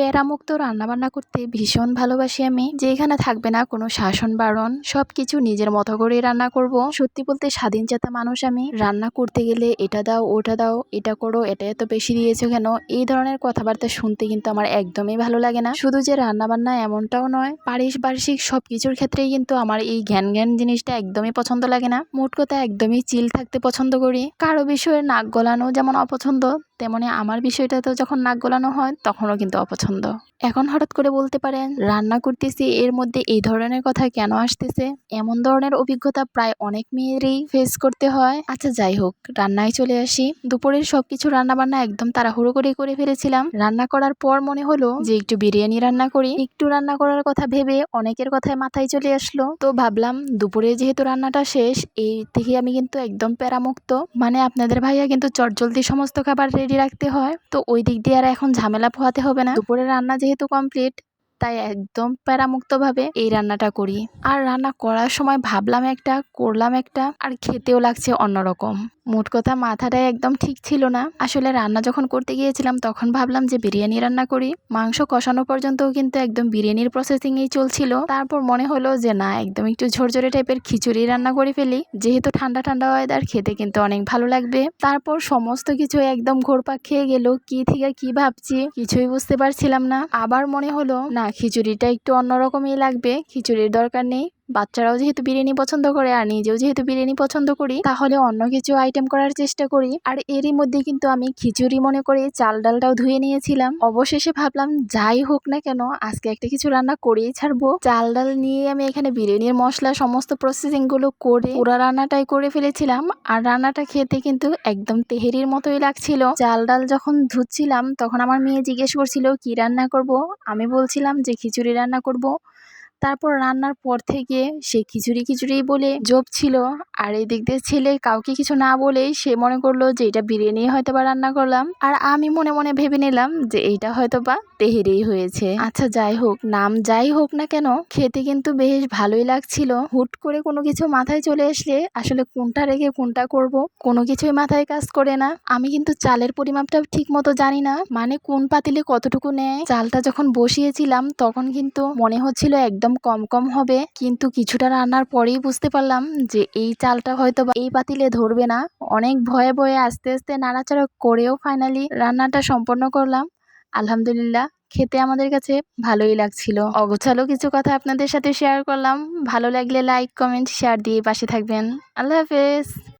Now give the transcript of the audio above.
প্যারামুক্ত রান্নাবান্না করতে ভীষণ ভালোবাসি আমি। যেখানে থাকবে না, কোনো শাসন বারণ, সবকিছু নিজের মতো করে রান্না করব। সত্যি বলতে স্বাধীন চেতা মানুষ আমি। রান্না করতে গেলে এটা দাও, ওটা দাও, এটা করো, এটা এত বেশি দিয়েছ কেন? এই ধরনের কথাবার্তা শুনতে কিন্তু আমার একদমই ভালো লাগে না। শুধু যে রান্না বান্না এমনটাও নয়, পারিপার্শ্বিক সব কিছুর ক্ষেত্রেই কিন্তু আমার এই জ্ঞান জ্ঞান জিনিসটা একদমই পছন্দ লাগে না। মোট কথা একদমই চিল থাকতে পছন্দ করি। কারও বিষয়ে নাক গলানো যেমন অপছন্দ তেমনি আমার বিষয়টাতেও যখন নাক গলানো হয় তখনও কিন্তু অপছন্দ। এখন হঠাৎ করে বলতে পারেন, রান্না করতেছি, এর মধ্যে এই ধরনের কথা কেন আসতেছে? এমন ধরনের অভিজ্ঞতা প্রায় অনেক মেয়েরই ফেস করতে হয়। আচ্ছা যাই হোক, রান্নায় চলে আসি। দুপুরের সবকিছু রান্না বান্না একদম তাড়াহুড়ো করে করে ফেলেছিলাম। রান্না করার পর মনে হলো যে একটু বিরিয়ানি রান্না করি। একটু রান্না করার কথা ভেবে অনেকের কথায় মাথায় চলে আসলো। তো ভাবলাম, দুপুরে যেহেতু রান্নাটা শেষ, এই থেকে আমি কিন্তু একদম প্যারামুক্ত। মানে আপনাদের ভাইয়া কিন্তু চটজলদি সমস্ত খাবার রেডি রাখতে হয়। তো ওই দিক দিয়ে আর এখন ঝামেলা পোহাতে হবে না। দুপুরে রান্না যেহেতু কমপ্লিট তাই একদম প্যারামুক্তভাবে এই রান্নাটা করি। আর রান্না করার সময় ভাবলাম একটা, করলাম একটা, আর খেতেও লাগছে অন্যরকম। মোট কথা মাথাটাই একদম ঠিক ছিল না। আসলে রান্না যখন করতে গিয়েছিলাম, তখন ভাবলাম যে বিরিয়ানি রান্না করি। মাংস কষানো পর্যন্তও কিন্তু একদম বিরিয়ানির প্রসেসিংয়েই চলছিল। তারপর মনে হলো যে না, একদম একটু ঝরঝরে টাইপের খিচুড়ি রান্না করে ফেলি। যেহেতু ঠান্ডা ঠান্ডা ওয়েদার খেতে কিন্তু অনেক ভালো লাগবে। তারপর সমস্ত কিছু একদম ঘোরপাক খেয়ে গেল। কি থেকে কি ভাবছি কিছুই বুঝতে পারছিলাম না। আবার মনে হলো, না, খিচুড়িটা একটু অন্যরকমই লাগবে। খিচুড়ির দরকার নেই। বাচ্চারাও যেহেতু বিরিয়ানি পছন্দ করে আর নিজেও যেহেতু বিরিয়ানি পছন্দ করি, তাহলে অন্য কিছু আইটেম করার চেষ্টা করি। আর এরই মধ্যে কিন্তু আমি খিচুড়ি মনে করে চাল ডালটাও ধুয়ে নিয়েছিলাম। অবশেষে ভাবলাম, যাই হোক না কেন, আজকে একটা কিছু রান্না করেই ছাড়বো। চাল ডাল নিয়ে আমি এখানে বিরিয়ানির মশলা, সমস্ত প্রসেসিংগুলো করে পুরো রান্নাটাই করে ফেলেছিলাম। আর রান্নাটা খেতে কিন্তু একদম তেহেরির মতোই লাগছিল। চাল ডাল যখন ধুচ্ছিলাম, তখন আমার মেয়ে জিজ্ঞেস করছিল, কি রান্না করব? আমি বলছিলাম যে, খিচুড়ি রান্না করব। তারপর রান্নার পর থেকে সে খিচুড়ি খিচুড়ি বলে ছিল। আর এদিক দিয়ে ছেলে কাউকে কিছু না বলেই সে মনে করল যে এটা বিরিয়ানি হয়তো বা রান্না করলাম। আর আমি মনে মনে ভেবে নিলাম যে এইটা হয়তো বা তেহেরেই হয়েছে। আচ্ছা যাই হোক, নাম যাই হোক না কেন, খেতে কিন্তু বেশ ভালোই লাগছিল। হুট করে কোনো কিছু মাথায় চলে আসলে আসলে কোনটা রেখে কোনটা করব, কোনো কিছুই মাথায় কাজ করে না। আমি কিন্তু চালের পরিমাপটা ঠিক মতো জানি না মানে কোন পাতিলে কতটুকু নেয়। চালটা যখন বসিয়েছিলাম তখন কিন্তু মনে হচ্ছিল একদম একদম কম কম হবে। কিন্তু কিছুটা রান্নার পরেই বুঝতে পারলাম যে এই চালটা হয়তো এই পাতিলে ধরবে না। অনেক ভয়ে ভয়ে আস্তে আস্তে নাড়াচাড়া করেও ফাইনালি রান্নাটা সম্পন্ন করলাম। আলহামদুলিল্লাহ, খেতে আমাদের কাছে ভালোই লাগছিল। অগোছালো কিছু কথা আপনাদের সাথে শেয়ার করলাম। ভালো লাগলে লাইক কমেন্ট শেয়ার দিয়ে পাশে থাকবেন। আল্লাহ হাফেজ।